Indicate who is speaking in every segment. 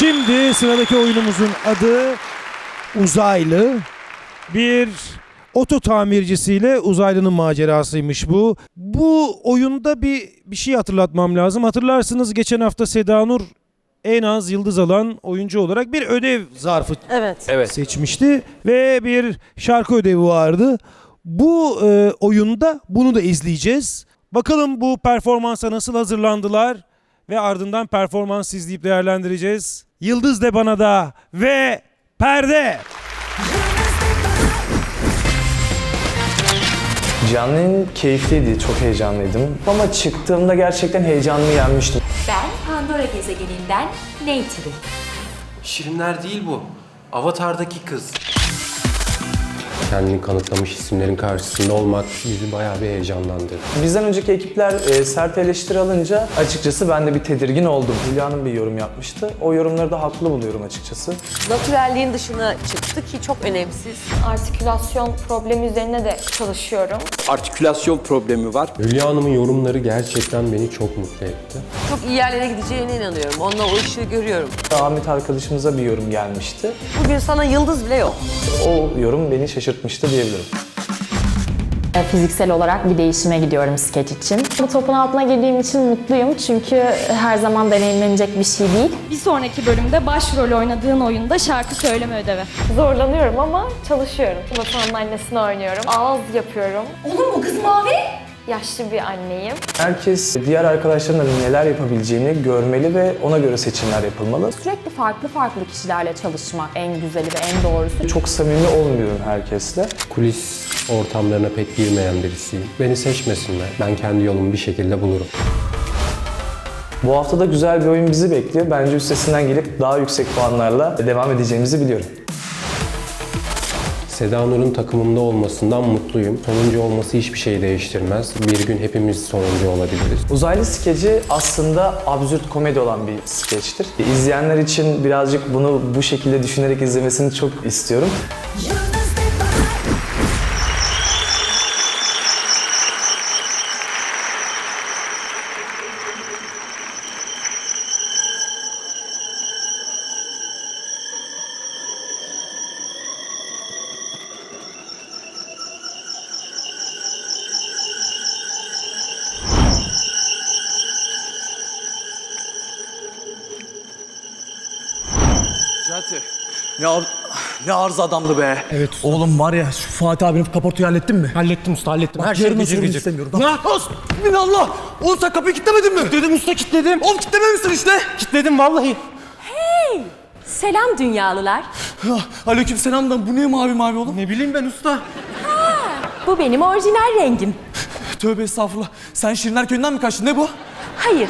Speaker 1: Şimdi sıradaki oyunumuzun adı Uzaylı. Bir oto tamircisiyle uzaylının macerasıymış bu. Bu oyunda bir bir şey hatırlatmam lazım. Hatırlarsınız geçen hafta Seda Nur en az yıldız alan oyuncu olarak bir ödev zarfı
Speaker 2: Evet.
Speaker 3: Evet.
Speaker 1: seçmişti ve bir şarkı ödevi vardı. Bu e, oyunda bunu da izleyeceğiz. Bakalım bu performansa nasıl hazırlandılar ve ardından performans izleyip değerlendireceğiz. Yıldız de bana da ve perde.
Speaker 4: Canlı keyifliydi, çok heyecanlıydım. Ama çıktığımda gerçekten heyecanımı yenmiştim.
Speaker 5: Ben Pandora gezegeninden Neytiri.
Speaker 6: Şirinler değil bu. Avatar'daki kız.
Speaker 3: Kendini kanıtlamış isimlerin karşısında olmak bizi bayağı bir heyecanlandırdı.
Speaker 4: Bizden önceki ekipler e, sert eleştiri alınca açıkçası ben de bir tedirgin oldum. Hülya Hanım bir yorum yapmıştı. O yorumları da haklı buluyorum açıkçası.
Speaker 2: Natürelliğin dışına çıktı ki çok önemsiz.
Speaker 7: artikülasyon problemi üzerine de çalışıyorum.
Speaker 6: Artikülasyon problemi var.
Speaker 3: Hülya Hanım'ın yorumları gerçekten beni çok mutlu etti.
Speaker 2: Çok iyi yerlere gideceğine inanıyorum. Onunla o ışığı görüyorum.
Speaker 4: Ahmet arkadaşımıza bir yorum gelmişti.
Speaker 2: Bugün sana yıldız bile yok.
Speaker 4: O yorum beni şaşırtmıştı diyebilirim.
Speaker 7: E, Fiziksel olarak bir değişime gidiyorum skeç için. Bu topun altına girdiğim için mutluyum çünkü her zaman deneyimlenecek bir şey değil.
Speaker 8: Bir sonraki bölümde başrol oynadığın oyunda şarkı söyleme ödevi.
Speaker 7: Zorlanıyorum ama çalışıyorum. Batı'nın annesini oynuyorum. Ağız yapıyorum.
Speaker 5: Olur mu kız mavi?
Speaker 7: Yaşlı bir anneyim.
Speaker 4: Herkes diğer arkadaşlarının neler yapabileceğini görmeli ve ona göre seçimler yapılmalı.
Speaker 7: Sürekli farklı farklı kişilerle çalışmak en güzeli ve en doğrusu.
Speaker 4: Çok samimi olmuyorum herkesle.
Speaker 3: Kulis ortamlarına pek girmeyen birisiyim. Beni seçmesinler. Ben kendi yolumu bir şekilde bulurum.
Speaker 4: Bu hafta da güzel bir oyun bizi bekliyor. Bence üstesinden gelip daha yüksek puanlarla devam edeceğimizi biliyorum.
Speaker 3: Seda Nur'un takımımda olmasından mutluyum. Sonuncu olması hiçbir şey değiştirmez. Bir gün hepimiz sonuncu olabiliriz.
Speaker 4: Uzaylı skeci aslında absürt komedi olan bir skeçtir. İzleyenler için birazcık bunu bu şekilde düşünerek izlemesini çok istiyorum.
Speaker 9: Ne, ar- ne arıza adamdı be. Evet. Oğlum var ya şu Fatih abinin kaportayı hallettin mi?
Speaker 1: Hallettim usta hallettim.
Speaker 9: Her şey gıcır gıcır. istemiyorum. Ne yapıyorsun? Bismillah. Oğlum sen kapıyı kilitlemedin mi?
Speaker 1: Dedim usta kilitledim.
Speaker 9: Oğlum kilitlememişsin işte.
Speaker 1: Kilitledim vallahi.
Speaker 5: Selam dünyalılar.
Speaker 9: Ah, Aleyküm selam da bu niye mavi mavi oğlum?
Speaker 1: Ne bileyim ben usta.
Speaker 5: Bu benim orijinal rengim.
Speaker 9: Tövbe estağfurullah. Sen Şirinler Köyü'nden mi kaçtın ne bu?
Speaker 5: Hayır.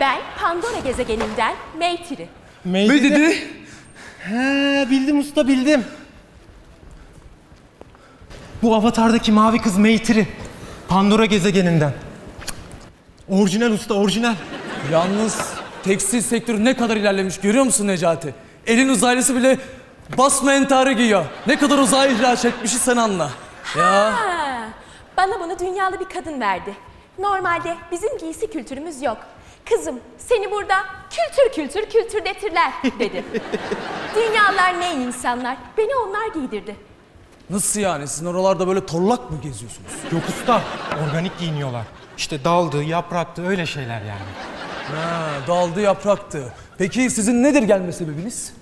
Speaker 5: Ben Pandora gezegeninden Neytiri.
Speaker 9: Ne dedi?
Speaker 1: He bildim usta bildim. Bu avatardaki mavi kız Meytiri. Pandora gezegeninden. Orijinal usta orijinal.
Speaker 9: Yalnız tekstil sektörü ne kadar ilerlemiş görüyor musun Necati? Elin uzaylısı bile basma entarı giyiyor. Ne kadar uzay ihraç etmişi sen anla. Ya.
Speaker 5: Ha, bana bunu dünyalı bir kadın verdi. Normalde bizim giysi kültürümüz yok. Kızım seni burada kültür kültür kültürletirler dedi. Dünyalar ne insanlar. Beni onlar giydirdi.
Speaker 9: Nasıl yani? Sizin oralarda böyle torlak mı geziyorsunuz?
Speaker 1: Yok usta organik giyiniyorlar. İşte daldı, yapraktı öyle şeyler yani.
Speaker 9: Ha, daldı yapraktı. Peki sizin nedir gelme sebebiniz?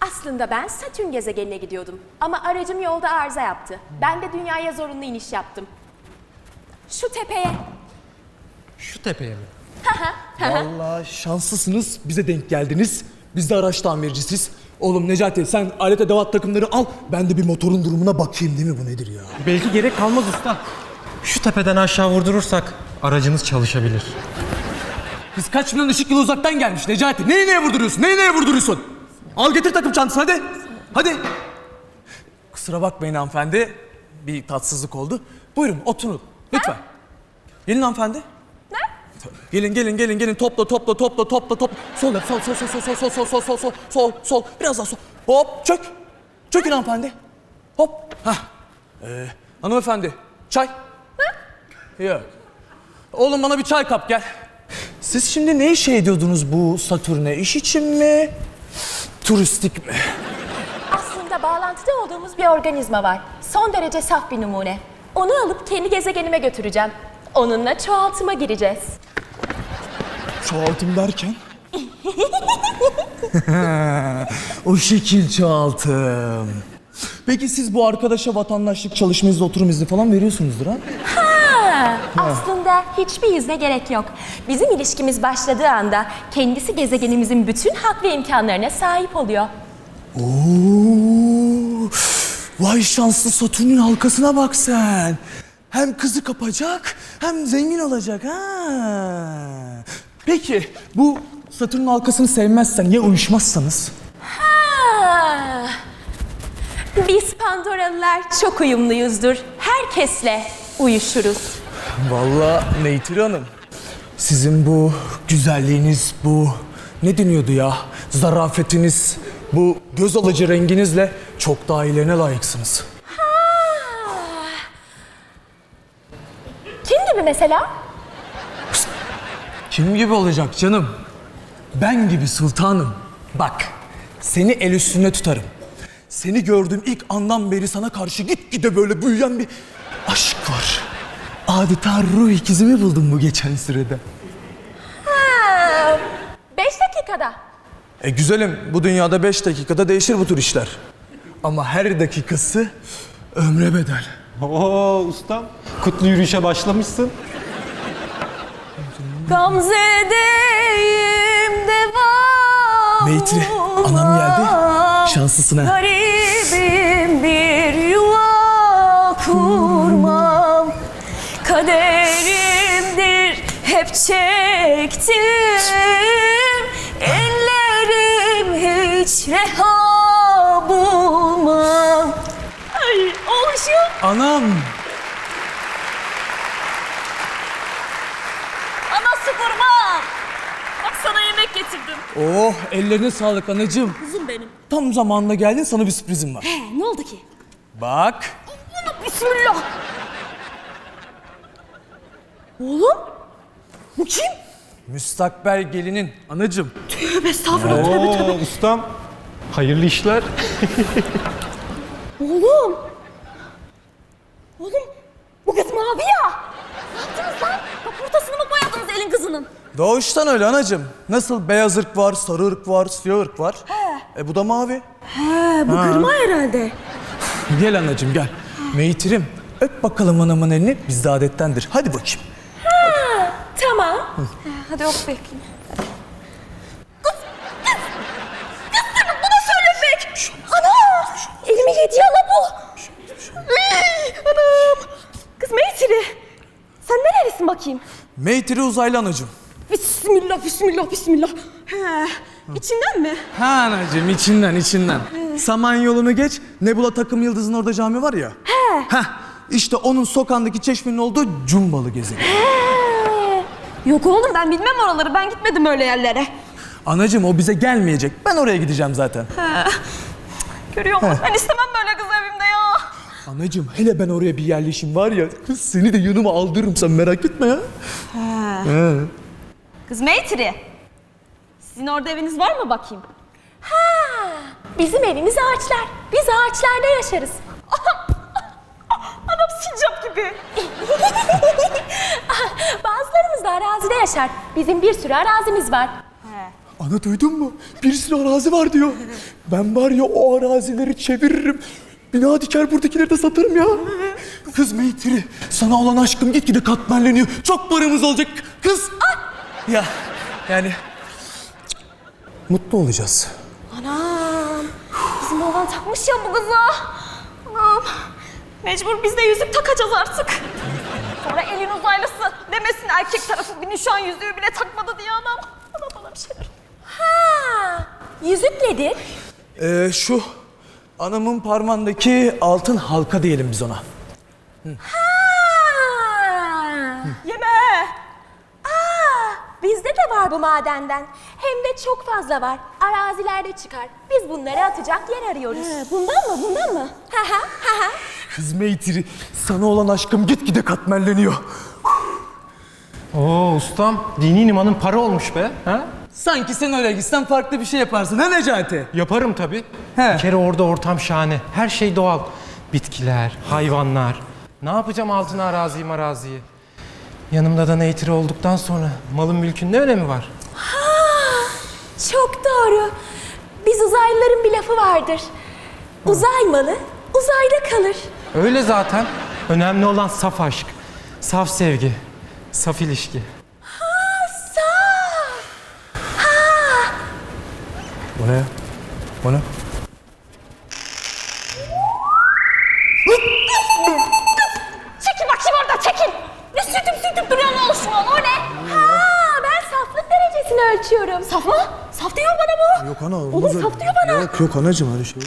Speaker 5: Aslında ben Satürn gezegenine gidiyordum. Ama aracım yolda arıza yaptı. Ben de dünyaya zorunlu iniş yaptım. Şu tepeye.
Speaker 1: Şu tepeye mi?
Speaker 9: Vallahi şanslısınız. Bize denk geldiniz. Biz de araç tamircisiz. Oğlum Necati sen alet edevat takımları al. Ben de bir motorun durumuna bakayım değil mi bu nedir ya?
Speaker 1: Belki gerek kalmaz usta. Şu tepeden aşağı vurdurursak aracınız çalışabilir.
Speaker 9: Biz kaç milyon ışık yılı uzaktan gelmiş Necati. Neyi neye vurduruyorsun? Neyi neye vurduruyorsun? Al getir takım çantasını hadi. Hadi. Kusura bakmayın hanımefendi. Bir tatsızlık oldu. Buyurun oturun. Lütfen. Gelin hanımefendi. Gelin gelin gelin gelin topla topla topla topla topla. Sol yap sol sol sol sol sol sol sol sol sol sol sol biraz daha sol. Hop çök. Çökün hanımefendi. Hop. Hah. Ee, hanımefendi çay. Yok. Oğlum bana bir çay kap gel. Siz şimdi ne işe ediyordunuz bu Satürn'e? İş için mi? turistik mi?
Speaker 5: Aslında bağlantıda olduğumuz bir organizma var. Son derece saf bir numune. Onu alıp kendi gezegenime götüreceğim. Onunla çoğaltıma gireceğiz.
Speaker 9: Çoğaltım derken? o şekil çoğaltım. Peki siz bu arkadaşa vatandaşlık, çalışma izni, oturum izni falan veriyorsunuzdur ha?
Speaker 5: Ha, aslında hiçbir izne gerek yok. Bizim ilişkimiz başladığı anda kendisi gezegenimizin bütün hak ve imkanlarına sahip oluyor.
Speaker 9: Oo, vay şanslı Satürn'ün halkasına bak sen. Hem kızı kapacak hem zengin olacak ha. Peki bu Satürn'ün halkasını sevmezsen ya uyuşmazsanız?
Speaker 5: Ha, biz Pandoralılar çok uyumluyuzdur. Herkesle uyuşuruz.
Speaker 9: Vallahi Neytir Hanım, sizin bu güzelliğiniz, bu ne deniyordu ya? Zarafetiniz, bu göz alıcı renginizle çok daha iyilerine layıksınız.
Speaker 5: Kim gibi mesela?
Speaker 9: Kim gibi olacak canım? Ben gibi sultanım. Bak, seni el üstünde tutarım. Seni gördüğüm ilk andan beri sana karşı gitgide böyle büyüyen bir aşk var. Adeta ruh ikizimi buldum bu geçen sürede.
Speaker 5: Ha, beş dakikada.
Speaker 9: E güzelim, bu dünyada 5 dakikada değişir bu tür işler. Ama her dakikası ömre bedel.
Speaker 3: Oo ustam, kutlu yürüyüşe başlamışsın.
Speaker 5: Gamze'deyim devam.
Speaker 9: Meytri, anam geldi. Şanslısın ha.
Speaker 5: Garibim bir yuva kurmam. Kaderimdir hep çektim. Ellerim hiç reha bulmam. Ay oluşum.
Speaker 9: Anam,
Speaker 5: Ama sıfırmam. Bak sana yemek getirdim.
Speaker 9: Oh ellerine sağlık anacığım.
Speaker 5: Kuzum benim.
Speaker 9: Tam zamanında geldin, sana bir sürprizim var.
Speaker 5: He, ne oldu ki?
Speaker 9: Bak.
Speaker 5: Bismillah. Oğlum? Bu kim?
Speaker 9: Müstakbel gelinin anacığım.
Speaker 5: Tövbe estağfurullah tövbe tövbe.
Speaker 3: Oo ustam, hayırlı işler.
Speaker 5: Oğlum. Oğlum bu kız mavi ya. Ne yaptınız lan? Kaportasını mı boyadınız elin kızının?
Speaker 9: Doğuştan öyle anacığım. Nasıl beyaz ırk var, sarı ırk var, siyah ırk var. E bu da mavi.
Speaker 5: He bu kırma herhalde.
Speaker 9: Gel anacığım gel. Meytirim öp bakalım anamın elini. Bizde adettendir. Hadi bakayım.
Speaker 5: Tamam. Hadi yok bekle. Buna söylemek. Ana, elimi yedi ya bu. Ey, Anam. Kız Meytiri, sen nerelisin bakayım?
Speaker 9: Meytiri uzaylı anacığım.
Speaker 5: Bismillah, bismillah, bismillah. He, içinden mi?
Speaker 9: Ha anacığım içinden içinden. Saman yolunu geç. Nebula takım yıldızın orada cami var ya. He. Heh. İşte onun sokağındaki çeşmenin olduğu cumbalı gezegen.
Speaker 5: Yok oğlum ben bilmem oraları, ben gitmedim öyle yerlere.
Speaker 9: Anacığım o bize gelmeyecek. Ben oraya gideceğim zaten.
Speaker 5: Görüyor musun? Ben istemem böyle kız evimde ya.
Speaker 9: Anacığım hele ben oraya bir yerleşim var ya. Seni de yanıma aldırırım sen merak etme ya.
Speaker 5: Kız Meytiri, sizin orada eviniz var mı bakayım? Ha, bizim evimiz ağaçlar. Biz ağaçlarda yaşarız. Anam sincap gibi. Bazılarımız da arazide yaşar. Bizim bir sürü arazimiz var.
Speaker 9: Ana duydun mu? Bir sürü arazi var diyor. Ben var ya o arazileri çeviririm. Bina diker buradakileri de satarım ya. Kız Meytiri sana olan aşkım gitgide katmerleniyor. Çok paramız olacak kız. Ya yani mutlu olacağız.
Speaker 5: Anam, bizim oğlan takmış ya bu kıza. Anam, mecbur biz de yüzük takacağız artık. Sonra elin uzaylısı demesin erkek tarafı bir nişan yüzüğü bile takmadı diye adam. Adam bana bir şeyler. Ha, yüzük nedir?
Speaker 9: Ee, şu anamın parmağındaki altın halka diyelim biz ona.
Speaker 5: Ha, de var bu madenden. Hem de çok fazla var. Arazilerde çıkar. Biz bunları atacak yer arıyoruz. bundan mı? Bundan mı? Ha ha ha ha.
Speaker 9: Kız Meytiri sana olan aşkım gitgide katmerleniyor.
Speaker 3: Oo ustam, dini imanın para olmuş be. Ha?
Speaker 9: Sanki sen öyle gitsen farklı bir şey yaparsın ha Necati?
Speaker 3: Yaparım tabii.
Speaker 9: He.
Speaker 3: Bir kere orada ortam şahane. Her şey doğal. Bitkiler, hayvanlar. Ne yapacağım altın araziyi maraziyi? Yanımda da neytiri olduktan sonra malın mülkün ne önemi var?
Speaker 5: Çok doğru. Biz uzaylıların bir lafı vardır. Uzay malı uzayda kalır.
Speaker 3: Öyle zaten. Önemli olan saf aşk, saf sevgi, saf ilişki.
Speaker 5: Sağ.
Speaker 4: Bu ne? Bu ne?
Speaker 10: Yok ana
Speaker 5: Oğlum saf diyor bana.
Speaker 10: Yok yok anacığım öyle şey.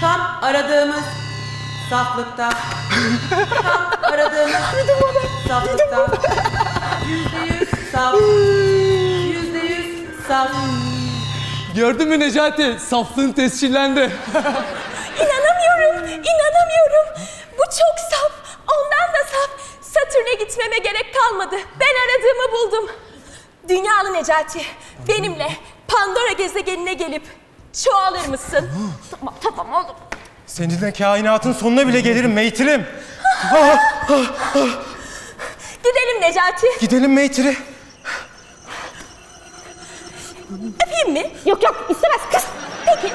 Speaker 2: Tam aradığımız saflıkta. Tam aradığımız saflıkta. Yüzde yüz saf. Yüzde yüz saf.
Speaker 9: Gördün mü Necati? Saflığın tescillendi.
Speaker 5: İnanamıyorum, inanamıyorum. Bu çok saf. Ondan da saf. Satürn'e gitmeme gerek kalmadı. Ben aradığımı buldum. Dünyalı Necati, benimle Pandora gezegenine gelip çoğalır mısın? tamam, tamam oğlum.
Speaker 3: Seninle kainatın sonuna bile gelirim meytirim.
Speaker 5: Gidelim Necati.
Speaker 3: Gidelim meytiri.
Speaker 5: Öpeyim mi? Yok yok, istemez kız. Peki.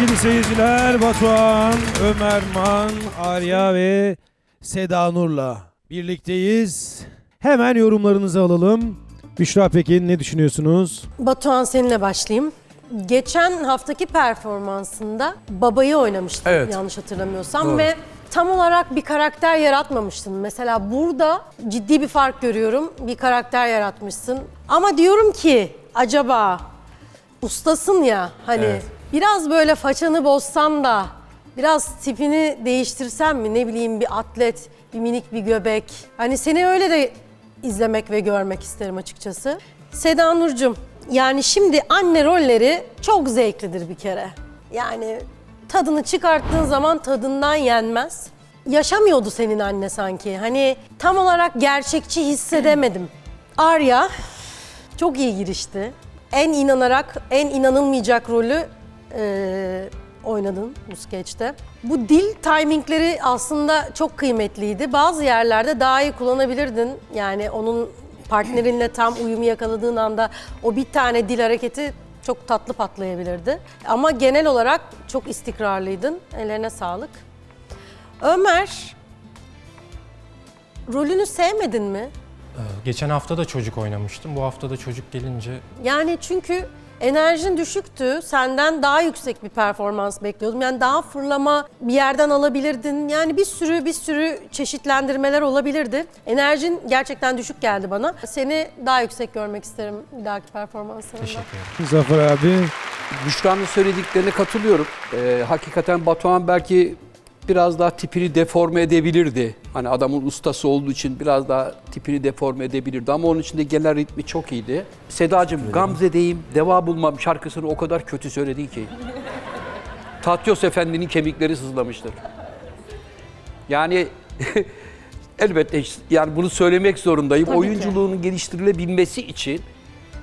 Speaker 1: Sevgili seyirciler Batuhan, Ömer Man, Arya ve Seda Nur'la birlikteyiz. Hemen yorumlarınızı alalım. Büşra Pekin ne düşünüyorsunuz?
Speaker 11: Batuhan seninle başlayayım. Geçen haftaki performansında babayı oynamıştın
Speaker 9: Evet.
Speaker 11: yanlış hatırlamıyorsam ve tam olarak bir karakter yaratmamıştın. Mesela burada ciddi bir fark görüyorum. Bir karakter yaratmışsın. Ama diyorum ki acaba ustasın ya hani
Speaker 9: Evet.
Speaker 11: Biraz böyle façanı bozsan da biraz tipini değiştirsen mi ne bileyim bir atlet, bir minik bir göbek. Hani seni öyle de izlemek ve görmek isterim açıkçası. Seda Nurcum yani şimdi anne rolleri çok zevklidir bir kere. Yani tadını çıkarttığın zaman tadından yenmez. Yaşamıyordu senin anne sanki. Hani tam olarak gerçekçi hissedemedim. Arya çok iyi girişti. En inanarak, en inanılmayacak rolü eee, oynadın bu skeçte. Bu dil timingleri aslında çok kıymetliydi. Bazı yerlerde daha iyi kullanabilirdin. Yani onun partnerinle tam uyumu yakaladığın anda o bir tane dil hareketi çok tatlı patlayabilirdi. Ama genel olarak çok istikrarlıydın. Ellerine sağlık. Ömer, rolünü sevmedin mi?
Speaker 3: Geçen hafta da çocuk oynamıştım. Bu hafta da çocuk gelince
Speaker 11: Yani çünkü enerjin düşüktü. Senden daha yüksek bir performans bekliyordum. Yani daha fırlama bir yerden alabilirdin. Yani bir sürü bir sürü çeşitlendirmeler olabilirdi. Enerjin gerçekten düşük geldi bana. Seni daha yüksek görmek isterim bir dahaki performanslarında.
Speaker 3: teşekkür ederim.
Speaker 1: Zafer abi.
Speaker 6: Büşra'nın söylediklerine katılıyorum. Ee, hakikaten Batuhan belki biraz daha tipini deforme edebilirdi. Hani adamın ustası olduğu için biraz daha tipini deforme edebilirdi. Ama onun için de genel ritmi çok iyiydi. Sedacığım Gamze'deyim, deva bulmam şarkısını o kadar kötü söyledin ki. Tatyos Efendi'nin kemikleri sızlamıştır. Yani elbette yani bunu söylemek zorundayım.
Speaker 11: Tabii ki.
Speaker 6: Geliştirilebilmesi için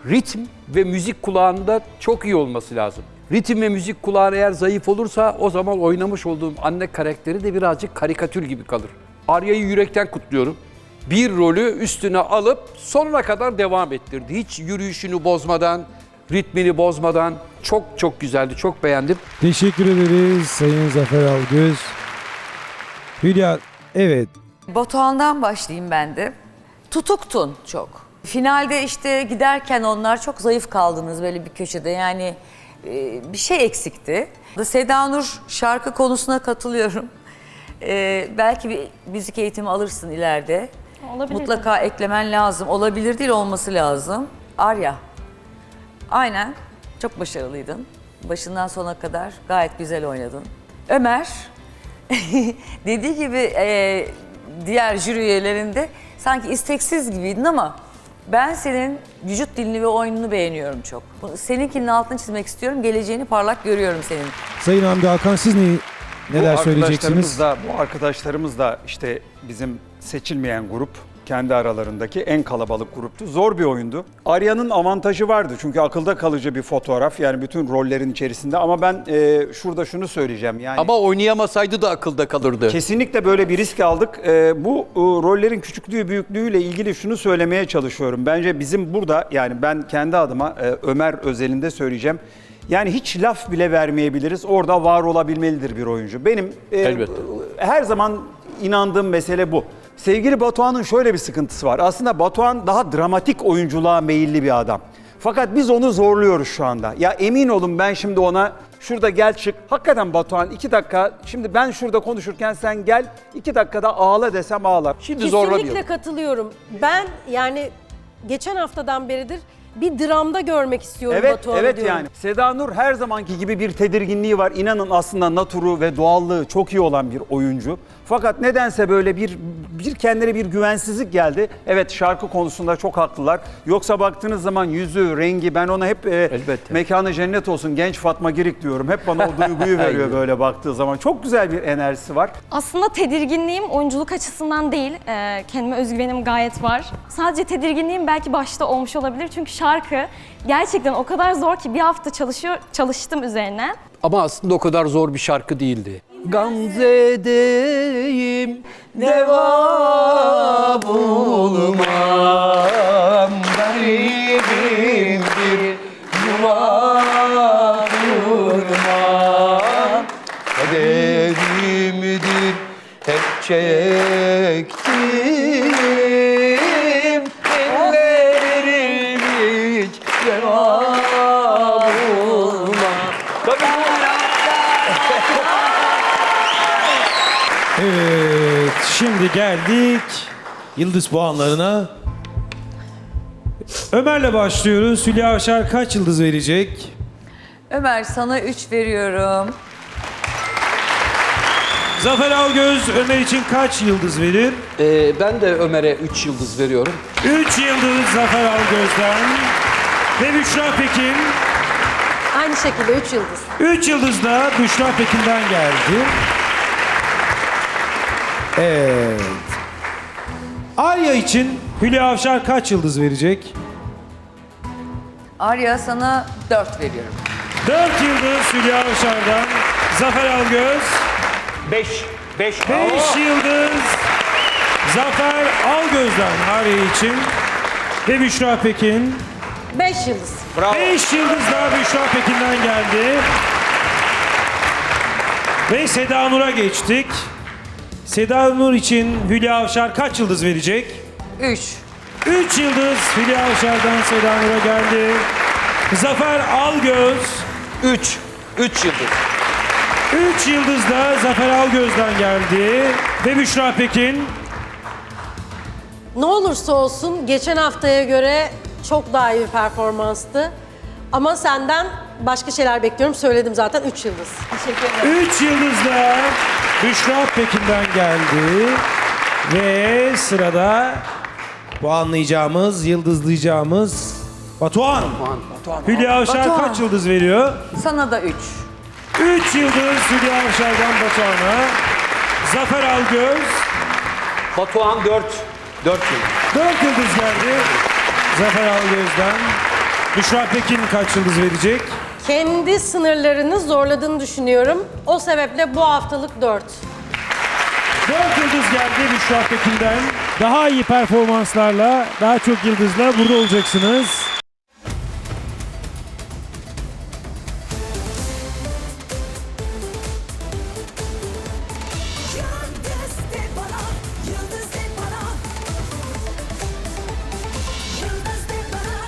Speaker 6: ritim ve müzik kulağında çok iyi olması lazım. Ritim ve müzik kulağı eğer zayıf olursa o zaman oynamış olduğum anne karakteri de birazcık karikatür gibi kalır. Arya'yı yürekten kutluyorum. Bir rolü üstüne alıp sonuna kadar devam ettirdi. Hiç yürüyüşünü bozmadan, ritmini bozmadan çok çok güzeldi. Çok beğendim.
Speaker 1: Teşekkür ederiz Sayın Zafer Algöz. Hülya, evet
Speaker 2: Batuhan'dan başlayayım ben de. Tutuktun çok. Finalde işte giderken onlar çok zayıf kaldınız böyle bir köşede. Yani e, bir şey eksikti. Seda Nur şarkı konusuna katılıyorum. E, belki bir müzik eğitimi alırsın ileride.
Speaker 5: Olabilir.
Speaker 2: Mutlaka eklemen lazım. Olabilir değil olması lazım. Arya. Aynen. Çok başarılıydın. Başından sona kadar gayet güzel oynadın. Ömer. Dediği gibi e, diğer jüri üyelerinde sanki isteksiz gibiydin ama ben senin vücut dilini ve oyununu beğeniyorum çok. Seninkinin altını çizmek istiyorum. Geleceğini parlak görüyorum senin.
Speaker 1: Sayın Hamdi Hakan siz ne, neler
Speaker 10: bu
Speaker 1: söyleyeceksiniz?
Speaker 10: arkadaşlarımız da, bu arkadaşlarımız da işte bizim seçilmeyen grup kendi aralarındaki en kalabalık gruptu. Zor bir oyundu. Arya'nın avantajı vardı çünkü akılda kalıcı bir fotoğraf yani bütün rollerin içerisinde ama ben e, şurada şunu söyleyeceğim yani.
Speaker 6: Ama oynayamasaydı da akılda kalırdı.
Speaker 10: Kesinlikle böyle bir risk aldık. Ee, bu e, rollerin küçüklüğü büyüklüğüyle ilgili şunu söylemeye çalışıyorum. Bence bizim burada yani ben kendi adıma e, Ömer özelinde söyleyeceğim. Yani hiç laf bile vermeyebiliriz. Orada var olabilmelidir bir oyuncu. Benim e,
Speaker 6: Elbette.
Speaker 10: her zaman inandığım mesele bu. Sevgili Batuhan'ın şöyle bir sıkıntısı var. Aslında Batuhan daha dramatik oyunculuğa meyilli bir adam. Fakat biz onu zorluyoruz şu anda. Ya emin olun ben şimdi ona şurada gel çık. Hakikaten Batuhan iki dakika şimdi ben şurada konuşurken sen gel iki dakikada ağla desem ağlar.
Speaker 6: Şimdi
Speaker 11: Kesinlikle
Speaker 6: diyorum.
Speaker 11: katılıyorum. Ben yani geçen haftadan beridir bir dramda görmek istiyorum
Speaker 10: Evet,
Speaker 11: Batuhan'ı
Speaker 10: evet
Speaker 11: diyorum.
Speaker 10: yani. Seda Nur her zamanki gibi bir tedirginliği var. İnanın aslında naturu ve doğallığı çok iyi olan bir oyuncu. Fakat nedense böyle bir bir kendine bir güvensizlik geldi. Evet şarkı konusunda çok haklılar. Yoksa baktığınız zaman yüzü, rengi ben ona hep e,
Speaker 6: Elbette.
Speaker 10: mekanı cennet olsun genç Fatma Girik diyorum. Hep bana o duyguyu veriyor böyle baktığı zaman. Çok güzel bir enerjisi var.
Speaker 8: Aslında tedirginliğim oyunculuk açısından değil. Ee, kendime özgüvenim gayet var. Sadece tedirginliğim belki başta olmuş olabilir. Çünkü şarkı gerçekten o kadar zor ki bir hafta çalışıyor çalıştım üzerine.
Speaker 6: Ama aslında o kadar zor bir şarkı değildi. Gamze'deyim deva bulmam Garibimdir yuva kurmam Kaderimdir hep çektim bulmam
Speaker 1: Evet, şimdi geldik yıldız puanlarına. Ömer'le başlıyoruz. Hülya Avşar kaç yıldız verecek?
Speaker 2: Ömer sana 3 veriyorum.
Speaker 1: Zafer Algöz Ömer için kaç yıldız verir?
Speaker 6: Ee, ben de Ömer'e 3 yıldız veriyorum.
Speaker 1: 3 yıldız Zafer Algöz'den. Ve Büşra Pekin.
Speaker 11: Aynı şekilde 3 yıldız.
Speaker 1: 3 yıldız da Büşra Pekin'den geldi. Evet. Arya için Hülya Avşar kaç yıldız verecek?
Speaker 2: Arya sana 4 veriyorum.
Speaker 1: 4 yıldız Hülya Avşar'dan. Zafer Algöz.
Speaker 10: 5 5
Speaker 1: 5 yıldız Zafer Algöz'den Arya için. Ve Büşra Pekin.
Speaker 11: 5 yıldız.
Speaker 1: 5 yıldız daha Büşra Pekin'den geldi. Ve Seda Nur'a geçtik. Seda Nur için Hülya Avşar kaç yıldız verecek?
Speaker 2: 3.
Speaker 1: 3 yıldız Hülya Avşar'dan Seda Nur'a geldi. Zafer Algöz
Speaker 6: 3. 3 yıldız.
Speaker 1: 3 yıldız da Zafer Algöz'den geldi. Ve Büşra Pekin
Speaker 11: Ne olursa olsun geçen haftaya göre çok daha iyi bir performanstı. Ama senden başka şeyler bekliyorum. Söyledim zaten 3 yıldız.
Speaker 2: Teşekkür ederim.
Speaker 1: 3 yıldız da Büşra Pekin'den geldi. Ve sırada puanlayacağımız, yıldızlayacağımız Batuhan. Hülya Avşar
Speaker 2: Batuhan.
Speaker 1: kaç yıldız veriyor?
Speaker 2: Sana da 3.
Speaker 1: 3 yıldız Hülya Avşar'dan Batuhan'a. Zafer Algöz
Speaker 6: Batuhan 4. 4 yıldız.
Speaker 1: 4 yıldız geldi. Zafer Algöz'den. Büşra Pekin kaç yıldız verecek?
Speaker 11: Kendi sınırlarını zorladığını düşünüyorum. O sebeple bu haftalık 4.
Speaker 1: 4 yıldız geldi Büşra Pekin'den. Daha iyi performanslarla, daha çok yıldızla burada olacaksınız.